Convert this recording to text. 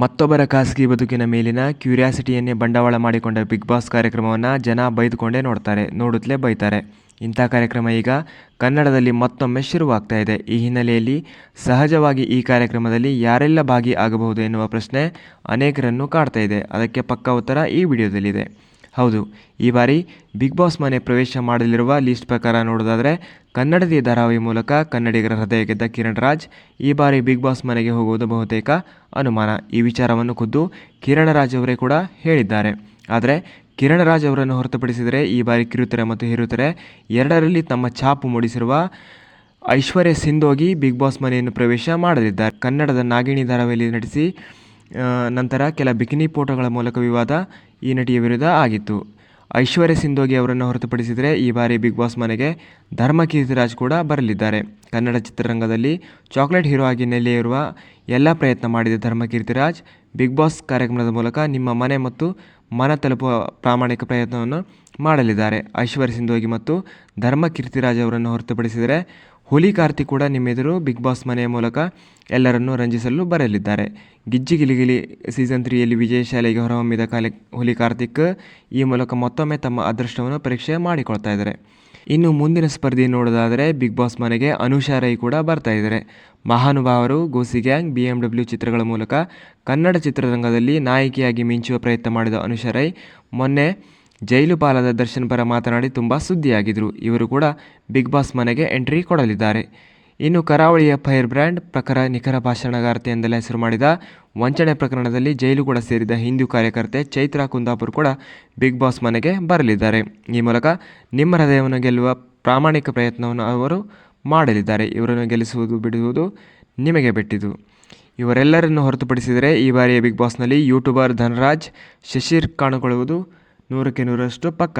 ಮತ್ತೊಬ್ಬರ ಖಾಸಗಿ ಬದುಕಿನ ಮೇಲಿನ ಕ್ಯೂರಿಯಾಸಿಟಿಯನ್ನೇ ಬಂಡವಾಳ ಮಾಡಿಕೊಂಡ ಬಿಗ್ ಬಾಸ್ ಕಾರ್ಯಕ್ರಮವನ್ನು ಜನ ಬೈದುಕೊಂಡೇ ನೋಡ್ತಾರೆ, ನೋಡುತ್ತಲೇ ಬೈತಾರೆ. ಇಂಥ ಕಾರ್ಯಕ್ರಮ ಈಗ ಕನ್ನಡದಲ್ಲಿ ಮತ್ತೊಮ್ಮೆ ಶುರುವಾಗ್ತಾ ಇದೆ. ಈ ಹಿನ್ನೆಲೆಯಲ್ಲಿ ಸಹಜವಾಗಿ ಈ ಕಾರ್ಯಕ್ರಮದಲ್ಲಿ ಯಾರೆಲ್ಲ ಭಾಗಿ ಆಗಬಹುದು ಎನ್ನುವ ಪ್ರಶ್ನೆ ಅನೇಕರನ್ನು ಕಾಡ್ತಾ ಇದೆ. ಅದಕ್ಕೆ ಪಕ್ಕ ಉತ್ತರ ಈ ವಿಡಿಯೋದಲ್ಲಿದೆ. ಹೌದು, ಈ ಬಾರಿ ಬಿಗ್ ಬಾಸ್ ಮನೆ ಪ್ರವೇಶ ಮಾಡಲಿರುವ ಲಿಸ್ಟ್ ಪ್ರಕಾರ ನೋಡೋದಾದರೆ, ಕನ್ನಡದ ಧಾರಾವಾಹಿ ಮೂಲಕ ಕನ್ನಡಿಗರ ಹೃದಯ ಗೆದ್ದ ಕಿರಣ್ ರಾಜ್ ಈ ಬಾರಿ ಬಿಗ್ ಬಾಸ್ ಮನೆಗೆ ಹೋಗುವುದು ಬಹುತೇಕ ಅನುಮಾನ. ಈ ವಿಚಾರವನ್ನು ಖುದ್ದು ಕಿರಣ್ ರಾಜ್ ಅವರೇ ಕೂಡ ಹೇಳಿದ್ದಾರೆ. ಆದರೆ, ಕಿರಣ್ ರಾಜ್ ಅವರನ್ನು ಹೊರತುಪಡಿಸಿದರೆ ಈ ಬಾರಿ ಕಿರುತೆರೆ ಮತ್ತು ಹಿರುತೆರೆ ಎರಡರಲ್ಲಿ ತಮ್ಮ ಛಾಪು ಮೂಡಿಸಿರುವ ಐಶ್ವರ್ಯ ಸಿಂಧೋಗಿ ಬಿಗ್ ಬಾಸ್ ಮನೆಯನ್ನು ಪ್ರವೇಶ ಮಾಡಲಿದ್ದಾರೆ. ಕನ್ನಡದ ನಾಗಿಣಿ ಧಾರಾವಾಹಿಯಲ್ಲಿ ನಟಿಸಿ ನಂತರ ಕೆಲ ಬಿಕಿನಿ ಫೋಟೋಗಳ ಮೂಲಕ ವಿವಾದ ಈ ನಟಿಯ ವಿರುದ್ಧ ಆಗಿತ್ತು. ಐಶ್ವರ್ಯ ಸಿಂಧೋಗಿ ಅವರನ್ನು ಹೊರತುಪಡಿಸಿದರೆ ಈ ಬಾರಿ ಬಿಗ್ ಬಾಸ್ ಮನೆಗೆ ಧರ್ಮ ಕೀರ್ತಿರಾಜ್ ಕೂಡ ಬರಲಿದ್ದಾರೆ. ಕನ್ನಡ ಚಿತ್ರರಂಗದಲ್ಲಿ ಚಾಕ್ಲೇಟ್ ಹೀರೋ ಆಗಿ ನೆಲೆಯಿರುವ ಎಲ್ಲ ಪ್ರಯತ್ನ ಮಾಡಿದ ಧರ್ಮ ಕೀರ್ತಿರಾಜ್ ಬಿಗ್ ಬಾಸ್ ಕಾರ್ಯಕ್ರಮದ ಮೂಲಕ ನಿಮ್ಮ ಮನೆ ಮತ್ತು ಮನ ತಲುಪುವ ಪ್ರಾಮಾಣಿಕ ಪ್ರಯತ್ನವನ್ನು ಮಾಡಲಿದ್ದಾರೆ. ಐಶ್ವರ್ಯ ಸಿಂಧೋಗಿ ಮತ್ತು ಧರ್ಮ ಕೀರ್ತಿರಾಜ್ ಅವರನ್ನು ಹೊರತುಪಡಿಸಿದರೆ ಹುಲಿ ಕಾರ್ತಿ ಕೂಡ ನಿಮ್ಮೆದುರು ಬಿಗ್ ಬಾಸ್ ಮನೆಯ ಮೂಲಕ ಎಲ್ಲರನ್ನೂ ರಂಜಿಸಲು ಬರಲಿದ್ದಾರೆ. ಗಿಜ್ಜಿ ಗಿಲಿಗಿಲಿ ಸೀಸನ್ ತ್ರೀಯಲ್ಲಿ ವಿಜಯಶಾಲೆಗೆ ಹೊರಹೊಮ್ಮಿದ ಕಾಲಿ ಹುಲಿ ಕಾರ್ತಿಕ್ ಈ ಮೂಲಕ ಮತ್ತೊಮ್ಮೆ ತಮ್ಮ ಅದೃಷ್ಟವನ್ನು ಪರೀಕ್ಷೆ ಮಾಡಿಕೊಳ್ತಾ ಇದ್ದಾರೆ. ಇನ್ನು ಮುಂದಿನ ಸ್ಪರ್ಧೆ ನೋಡೋದಾದರೆ ಬಿಗ್ ಬಾಸ್ ಮನೆಗೆ ಅನುಷಾ ರೈ ಕೂಡ ಬರ್ತಾ ಇದ್ದಾರೆ. ಮಹಾನುಭಾವರು ಗೋಸಿ ಗ್ಯಾಂಗ್ ಬಿ ಎಂ ಡಬ್ಲ್ಯೂ ಚಿತ್ರಗಳ ಮೂಲಕ ಕನ್ನಡ ಚಿತ್ರರಂಗದಲ್ಲಿ ನಾಯಕಿಯಾಗಿ ಮಿಂಚುವ ಪ್ರಯತ್ನ ಮಾಡಿದ ಅನುಷಾ ರೈ ಮೊನ್ನೆ ಜೈಲು ಬಾಲದ ದರ್ಶನ್ ಪರ ಮಾತನಾಡಿ ತುಂಬ ಸುದ್ದಿಯಾಗಿದ್ದರು ಇವರು ಕೂಡ ಬಿಗ್ ಬಾಸ್ ಮನೆಗೆ ಎಂಟ್ರಿ ಕೊಡಲಿದ್ದಾರೆ. ಇನ್ನು ಕರಾವಳಿಯ ಫೈರ್ ಬ್ರ್ಯಾಂಡ್ ಪ್ರಕಾರ ನಿಖರ ಭಾಷಣಗಾರ್ತಿ ಎಂದೆಲ್ಲ ಹೆಸರು ಮಾಡಿದ ವಂಚನೆ ಪ್ರಕರಣದಲ್ಲಿ ಜೈಲು ಕೂಡ ಸೇರಿದ ಹಿಂದೂ ಕಾರ್ಯಕರ್ತೆ ಚೈತ್ರಾ ಕುಂದಾಪುರ್ ಕೂಡ ಬಿಗ್ ಬಾಸ್ ಮನೆಗೆ ಬರಲಿದ್ದಾರೆ. ಈ ಮೂಲಕ ನಿಮ್ಮ ಹೃದಯವನ್ನು ಗೆಲ್ಲುವ ಪ್ರಾಮಾಣಿಕ ಪ್ರಯತ್ನವನ್ನು ಅವರು ಮಾಡಲಿದ್ದಾರೆ. ಇವರನ್ನು ಗೆಲ್ಲಿಸುವುದು ಬಿಡುವುದು ನಿಮಗೆ ಬಿಟ್ಟಿದ್ದು ಇವರೆಲ್ಲರನ್ನು ಹೊರತುಪಡಿಸಿದರೆ ಈ ಬಾರಿಯ ಬಿಗ್ ಬಾಸ್ನಲ್ಲಿ ಯೂಟ್ಯೂಬರ್ ಧನರಾಜ್, ಶಶಿರ್ ಕಾಣಿಕೊಳ್ಳುವುದು ನೂರಕ್ಕೆ ನೂರಷ್ಟು ಪಕ್ಕ